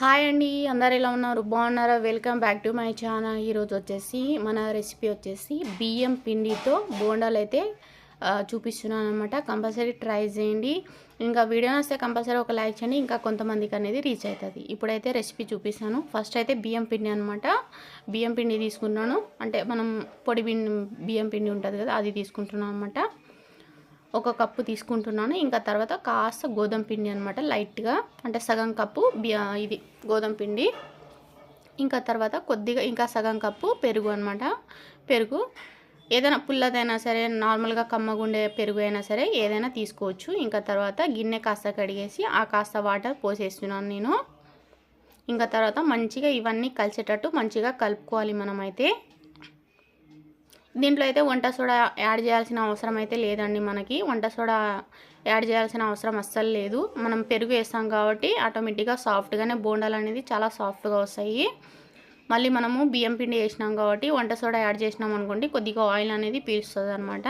Hi అండి అందరు ఎలా ఉన్నారు? బాగున్నారా? Welcome back to my channel ఈరోజు వచ్చేసి మన రెసిపీ వచ్చేసి బియ్యం పిండితో బోండాలు అయితే చూపిస్తున్నాను అనమాట కంపల్సరీ ట్రై చేయండి. ఇంకా వీడియో వస్తే కంపల్సరీ ఒక లైక్ చేయండి. ఇంకా కొంతమందికి అనేది రీచ్ అవుతుంది. ఇప్పుడైతే రెసిపీ చూపిస్తాను. ఫస్ట్ అయితే బియ్యం పిండి అనమాట బియ్యం పిండి తీసుకున్నాను. అంటే మనం పొడి బియ్యం పిండి ఉంటుంది కదా అది తీసుకుంటున్నాను అనమాట ఒక కప్పు తీసుకుంటున్నాను. ఇంకా తర్వాత కాస్త గోధుమ పిండి అనమాట లైట్గా. అంటే సగం కప్పు ఇది గోధుమ పిండి. ఇంకా తర్వాత కొద్దిగా ఇంకా సగం కప్పు పెరుగు అనమాట పెరుగు ఏదైనా పుల్లదైనా సరే నార్మల్గా కమ్మగుండే పెరుగు అయినా సరే ఏదైనా తీసుకోవచ్చు. ఇంకా తర్వాత గిన్నె కాస్త కడిగేసి ఆ కాస్త వాటర్ పోసేస్తున్నాను నేను. ఇంకా తర్వాత మంచిగా ఇవన్నీ కలిసేటట్టు మంచిగా కలుపుకోవాలి మనమైతే. దీంట్లో అయితే వంట సోడా యాడ్ చేయాల్సిన అవసరం అయితే లేదండి మనకి. వంట సోడా యాడ్ చేయాల్సిన అవసరం అస్సలు లేదు. మనం పెరుగు వేస్తాం కాబట్టి ఆటోమేటిక్గా సాఫ్ట్గానే బోండాలు అనేది చాలా సాఫ్ట్గా వస్తాయి. మళ్ళీ మనము బియ్యం పిండి వేసినాం కాబట్టి వంట సోడా యాడ్ చేసినాం అనుకోండి కొద్దిగా ఆయిల్ అనేది పీల్చుతుంది అనమాట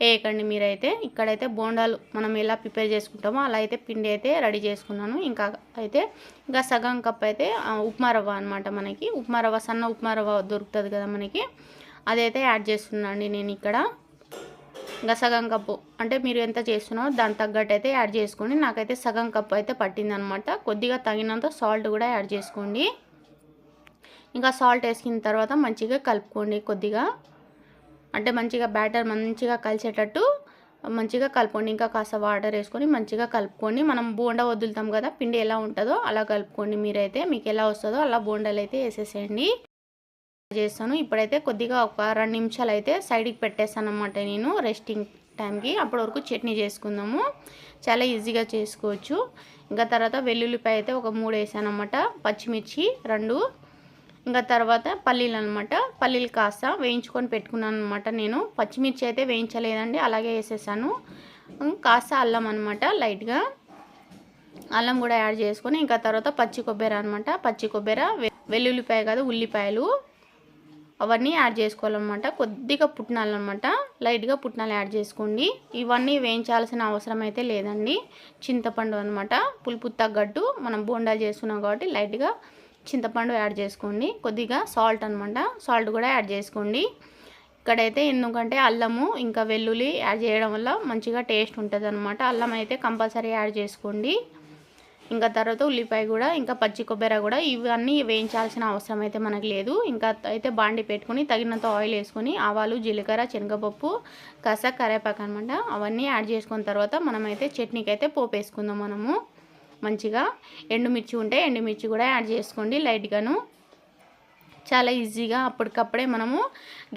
వేయకండి మీరైతే. ఇక్కడైతే బోండాలు మనం ఎలా ప్రిపేర్ చేసుకుంటామో అలా అయితే పిండి అయితే రెడీ చేసుకున్నాను. ఇంకా అయితే ఇంకా సగం కప్ అయితే ఉప్మా రవ్వ అనమాట మనకి. ఉప్మా రవ్వ సన్న ఉప్మా రవ్వ దొరుకుతుంది కదా మనకి. అదైతే యాడ్ చేస్తున్నాండి నేను ఇక్కడ. ఇంకా సగం కప్పు. అంటే మీరు ఎంత చేస్తున్నారో దానికి తగ్గట్టు అయితే యాడ్ చేసుకోండి. నాకైతే సగం కప్పు అయితే పట్టిందనమాట. కొద్దిగా తగినంత సాల్ట్ కూడా యాడ్ చేసుకోండి. ఇంకా సాల్ట్ వేసుకున్న తర్వాత మంచిగా కలుపుకోండి కొద్దిగా. అంటే మంచిగా బ్యాటర్ మంచిగా కలిసేటట్టు మంచిగా కలుపుకోండి. ఇంకా కాస్త వాటర్ వేసుకొని మంచిగా కలుపుకోండి. మనం బోండా వదులుతాం కదా పిండి ఎలా ఉంటుందో అలా కలుపుకోండి మీరైతే. మీకు ఎలా వస్తుందో అలా బోండాలు అయితే వేసేసేయండి. చేస్తాను. ఇప్పుడైతే కొద్దిగా ఒక రెండు నిమిషాలు అయితే సైడ్కి పెట్టేస్తాను అనమాట నేను రెస్టింగ్ టైంకి అప్పటి వరకు చట్నీ చేసుకుందాము. చాలా ఈజీగా చేసుకోవచ్చు. ఇంకా తర్వాత వెల్లుల్లిపాయ అయితే ఒక మూడు వేసాను అనమాట పచ్చిమిర్చి రెండు. ఇంకా తర్వాత పల్లీలు అనమాట పల్లీలు కాస్త వేయించుకొని పెట్టుకున్నాను అనమాట నేను. పచ్చిమిర్చి అయితే వేయించలేదండి అలాగే వేసేసాను. కాస్త అల్లం అనమాట లైట్గా. అల్లం కూడా యాడ్ చేసుకొని ఇంకా తర్వాత పచ్చి కొబ్బరి అనమాట పచ్చి కొబ్బరి వె- వెల్లుల్లిపాయ కాదు ఉల్లిపాయలు. అవన్నీ యాడ్ చేసుకోవాలన్నమాట. కొద్దిగా పుట్నాలు అనమాట లైట్గా పుట్నాలు యాడ్ చేసుకోండి. ఇవన్నీ వేయించాల్సిన అవసరం అయితే లేదండి. చింతపండు అనమాట పులుపు తగ్గట్టు మనం బోండాలు చేసుకున్నాం కాబట్టి లైట్గా చింతపండు యాడ్ చేసుకోండి. కొద్దిగా సాల్ట్ అనమాట సాల్ట్ కూడా యాడ్ చేసుకోండి. ఇక్కడైతే ఎందుకంటే అల్లము ఇంకా వెల్లుల్లి యాడ్ చేయడం వల్ల మంచిగా టేస్ట్ ఉంటుంది అనమాట అల్లం అయితే కంపల్సరీ యాడ్ చేసుకోండి. ఇంకా తర్వాత ఉల్లిపాయ కూడా ఇంకా పచ్చి కొబ్బరి కూడా ఇవన్నీ వేయించాల్సిన అవసరం అయితే మనకు లేదు. ఇంకా అయితే బాండి పెట్టుకొని తగినంత ఆయిల్ వేసుకొని ఆవాలు జీలకర్ర శనగపప్పు కస కరేపాకు అనమాట అవన్నీ యాడ్ చేసుకున్న తర్వాత మనమైతే చట్నీకి అయితే పోపు వేసుకుందాం మనము. మంచిగా ఎండుమిర్చి ఉంటే ఎండుమిర్చి కూడా యాడ్ చేసుకోండి లైట్గాను. చాలా ఈజీగా అప్పటికప్పుడే మనము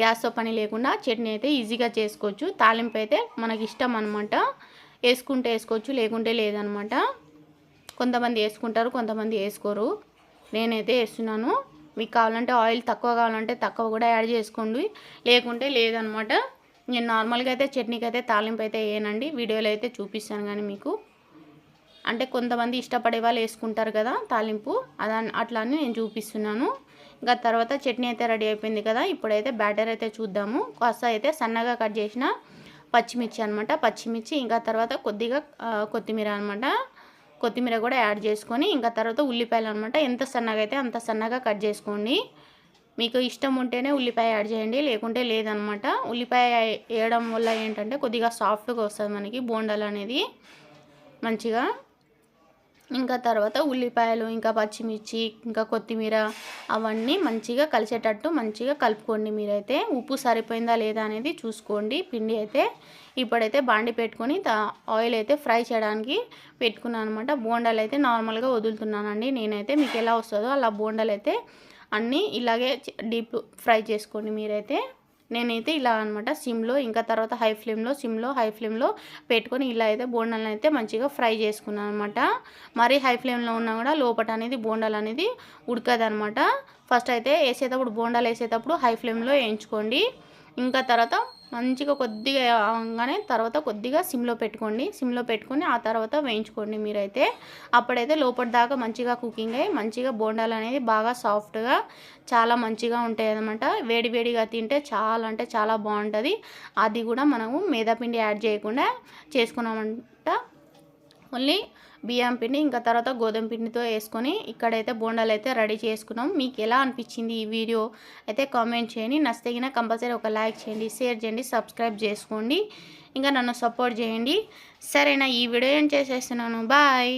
గ్యాస్తో పని లేకుండా చట్నీ అయితే ఈజీగా చేసుకోవచ్చు. తాలింపు అయితే మనకి ఇష్టం అనమాట వేసుకుంటే వేసుకోవచ్చు లేకుంటే లేదనమాట కొంతమంది వేసుకుంటారు కొంతమంది వేసుకోరు. నేనైతే వేస్తున్నాను. మీకు కావాలంటే ఆయిల్ తక్కువ కావాలంటే తక్కువ కూడా యాడ్ చేసుకోండి. లేకుంటే లేదనమాట. నేను నార్మల్గా అయితే చట్నీకి అయితే తాలింపు అయితే వేయనండి. వీడియోలో అయితే చూపిస్తాను కానీ మీకు. అంటే కొంతమంది ఇష్టపడే వాళ్ళు వేసుకుంటారు కదా తాలింపు. అదా అట్లా అని నేను చూపిస్తున్నాను. ఇంకా తర్వాత చట్నీ అయితే రెడీ అయిపోయింది కదా. ఇప్పుడైతే బ్యాటర్ అయితే చూద్దాము. కాస్త అయితే సన్నగా కట్ చేసిన పచ్చిమిర్చి అనమాట. పచ్చిమిర్చి ఇంకా తర్వాత కొద్దిగా కొత్తిమీర అనమాట. కొత్తిమీర కూడా యాడ్ చేసుకొని ఇంకా తర్వాత ఉల్లిపాయలు అనమాట ఎంత సన్నగా అయితే అంత సన్నగా కట్ చేసుకోండి. మీకు ఇష్టం ఉంటేనే ఉల్లిపాయ యాడ్ చేయండి లేకుంటే లేదనమాట ఉల్లిపాయ వేయడం వల్ల ఏంటంటే కొద్దిగా సాఫ్ట్గా వస్తుంది మనకి బోండాలు అనేది. మంచిగా ఇంకా తర్వాత ఉల్లిపాయలు ఇంకా పచ్చిమిర్చి ఇంకా కొత్తిమీర అవన్నీ మంచిగా కలిసేటట్టు మంచిగా కలుపుకోండి మీరైతే. ఉప్పు సరిపోయిందా లేదా అనేది చూసుకోండి. పిండి అయితే ఇప్పుడైతే బాండి పెట్టుకొని తా- ఆయిల్ అయితే ఫ్రై చేయడానికి పెట్టుకున్నాను అనమాట బోండాలు అయితే నార్మల్గా వదులుతున్నానండి. నేనైతే మీకు ఎలా వస్తుందో అలా బోండాలు అయితే అన్నీ ఇలాగే డీప్ ఫ్రై చేసుకోండి మీరైతే. నేనైతే ఇలా అనమాట సిమ్లో ఇంకా తర్వాత హై ఫ్లేమ్లో సిమ్లో హై ఫ్లేమ్లో పెట్టుకొని ఇలా అయితే బోండాలను అయితే మంచిగా ఫ్రై చేసుకున్నాను అనమాట మరీ హై ఫ్లేమ్లో ఉన్నా కూడా లోపట అనేది బోండాలు అనేది ఉడకదనమాట ఫస్ట్ అయితే వేసేటప్పుడు బోండాలు వేసేటప్పుడు హై ఫ్లేమ్లో వేయించుకోండి. ఇంకా తర్వాత మంచిగా కొద్దిగా అవగానే తర్వాత కొద్దిగా సిమ్లో పెట్టుకోండి. సిమ్లో పెట్టుకొని ఆ తర్వాత వేయించుకోండి మీరైతే. అప్పుడైతే లోపల దాకా మంచిగా కుకింగ్ అయ్యి మంచిగా బోండాలు అనేది బాగా సాఫ్ట్గా చాలా మంచిగా ఉంటాయి అనమాట వేడి వేడిగా తింటే చాలా అంటే చాలా బాగుంటుంది. అది కూడా మనము మేదాపిండి యాడ్ చేయకుండా చేసుకున్నామంట. ఓన్లీ బియ్యం పిండి ఇంకా తర్వాత గోధుమ పిండితో వేసుకొని ఇక్కడైతే బోండాలు అయితే రెడీ చేసుకున్నాం. మీకు ఎలా అనిపించింది ఈ వీడియో అయితే కామెంట్ చేయండి. నచ్చితే కంపల్సరీ ఒక లైక్ చేయండి షేర్ చేయండి సబ్స్క్రైబ్ చేసుకోండి. ఇంకా నన్ను సపోర్ట్ చేయండి. సరేనా ఈ వీడియో ఏం చేసేస్తున్నాను. బాయ్.